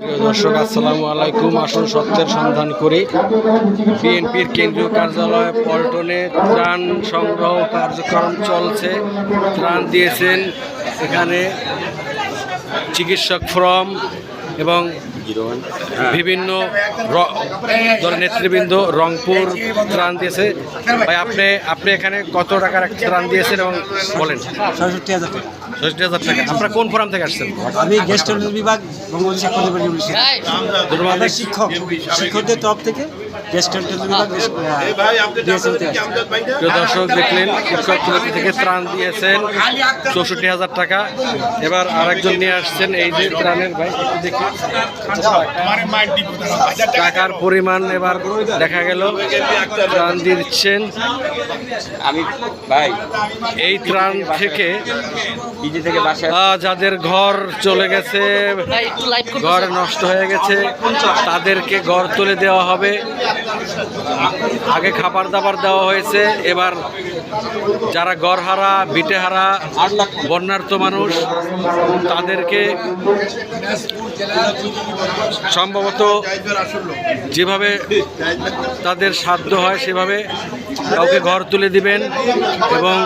দর্শক, আসসালামু আলাইকুম। আসুন সত্যের সন্ধান করি। বিএনপির কেন্দ্রীয় কার্যালয় পল্টনে ত্রাণ সংগ্রহ কার্যক্রম চলছে। ত্রাণ দিয়েছেন এখানে চিকিৎসক ফ্রম এবং বিভিন্ন নেতৃবৃন্দ রংপুর ত্রাণ দিয়েছে। ভাই আপনি আপনি এখানে কত টাকার ত্রাণ দিয়েছেন এবং বলেন। ছয়ষট্টি হাজার টাকা। ষষ্টি হাজার টাকা। আপনারা কোন ফোরাম থেকে আসছেন? আমি গেস্ট বিভাগ বঙ্গবন্ধু শিক্ষক। শিক্ষকদের তরফ থেকে প্রিয় দর্শক দেখলেন শিক্ষক কমিটি থেকে ত্রাণ দিয়েছেন। চৌষট্টি হাজার টাকা। এবার আরেকজন নিয়ে আসছেন এই যে ত্রাণের ভাই দেখি। টাকার পরিমাণ এবার দেখা গেল। ত্রাণ দিচ্ছেন। আমি ভাই এই ত্রাণ থেকে যাদের ঘর চলে গেছে ঘর নষ্ট হয়ে গেছে তাদেরকে ঘর তুলে দেওয়া হবে। আগে খাবার দাবার দেওয়া হয়েছে, এবার যারা ঘরহারা বিটেহারা বন্যার্থ মানুষ, তাদেরকে সম্ভবত যেভাবে তাদের সাধ্য হয় সেভাবে কাউকে ঘর তুলে দিবেন এবং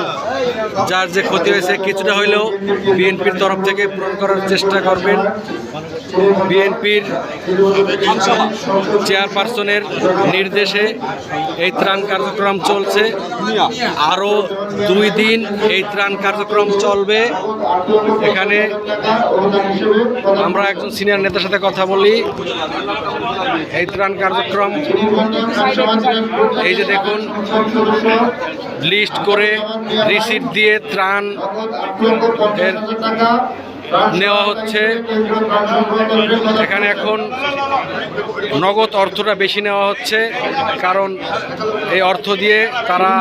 যার যে ক্ষতি হয়েছে কিছুটা হইলেও বিএনপির তরফ থেকে পূরণ করার চেষ্টা করবেন। বিএনপির চেয়ারপারসনের নির্দেশে এই ত্রাণ কার্যক্রম চলছে। আরও দুই দিন এই ত্রাণ কার্যক্রম চলবে। এখানে আমরা একজন সিনিয়র নেতার সাথে কথা বলি। এই ত্রাণ কার্যক্রম এই যে দেখুন, লিস্ট করে রিসিপ্ট দিয়ে ত্রাণ এর নেওয়া হচ্ছে। এখানে এখন নগদ অর্থটা বেশি নেওয়া হচ্ছে, কারণ এই অর্থ দিয়ে তারা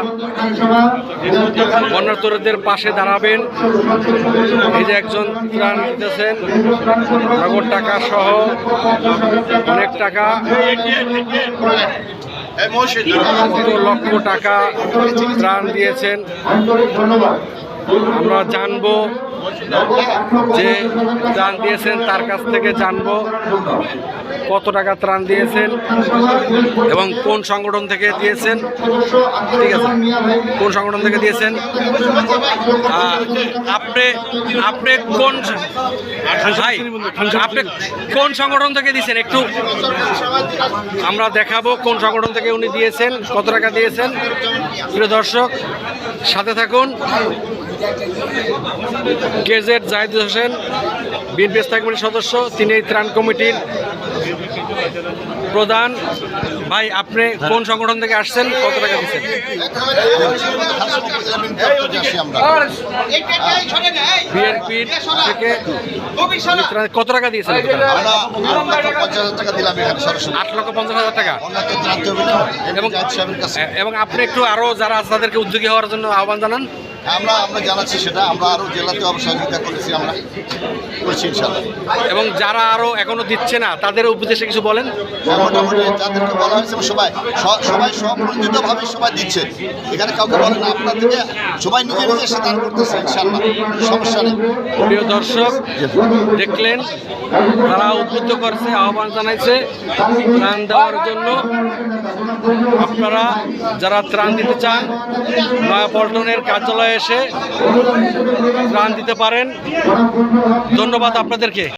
বন্যার্থদের পাশে দাঁড়াবেন। এই যে একজন ত্রাণ দিতেছেন, নগদ টাকা সহ অনেক টাকা লক্ষ টাকা ত্রাণ দিয়েছেন। আমরা জানব যে ত্রাণ দিয়েছেন, তার কাছ থেকে জানব কত টাকা ত্রাণ দিয়েছেন এবং কোন সংগঠন থেকে দিয়েছেন। ঠিক আছে। কোন সংগঠন থেকে দিয়েছেন? আপনি আপনি কোন ভাই, আপনি কোন সংগঠন থেকে দিয়েছেন? একটু আমরা দেখাবো কোন সংগঠন থেকে উনি দিয়েছেন, কত টাকা দিয়েছেন। প্রিয় দর্শক, সাথে থাকুন। গেজেট জাহিদ হোসেন বিএনপি স্থায়ী কমিটির সদস্য, তিনি এই ত্রাণ কমিটির প্রধান। ভাই, আপনি কোন সংগঠন থেকে আসছেন? কত টাকা দিচ্ছেন? বিএনপির থেকে কত টাকা দিয়েছেন? আট লক্ষ পঞ্চাশ হাজার টাকা। এবং এবং আপনি একটু আরও যারা আছে তাদেরকে উদ্যোগী হওয়ার জন্য আহ্বান জানান। আমরা আমরা জানাচ্ছি সেটা আমরা আরও জেলাতে আমরা সহযোগিতা করেছি আমরা করছি ইনশাল্লাহ এবং যারা আরও এখনও দিচ্ছে না তাদের উপদেশে কিছু বলেন? মোটামুটি যাদেরকে বলা হয়েছে সবাই সবাই স্বপ্রণোদিতভাবে সবাই দিচ্ছে। এখানে কাউকে বলে না আপনার থেকে সবাই নিজে নিজে সে দান করতেছে ইনশাল্লাহ সমস্যা নেই। প্রিয় দর্শক দেখলেন তারা উদ্বুদ্ধ করছে আহ্বান জানাইছে ত্রাণ দেওয়ার জন্য। আপনারা যারা ত্রাণ দিতে চান নয়াপল্টনের কার্যালয়ে এসে প্রাণ দিতে পারেন। ধন্যবাদ আপনাদেরকে।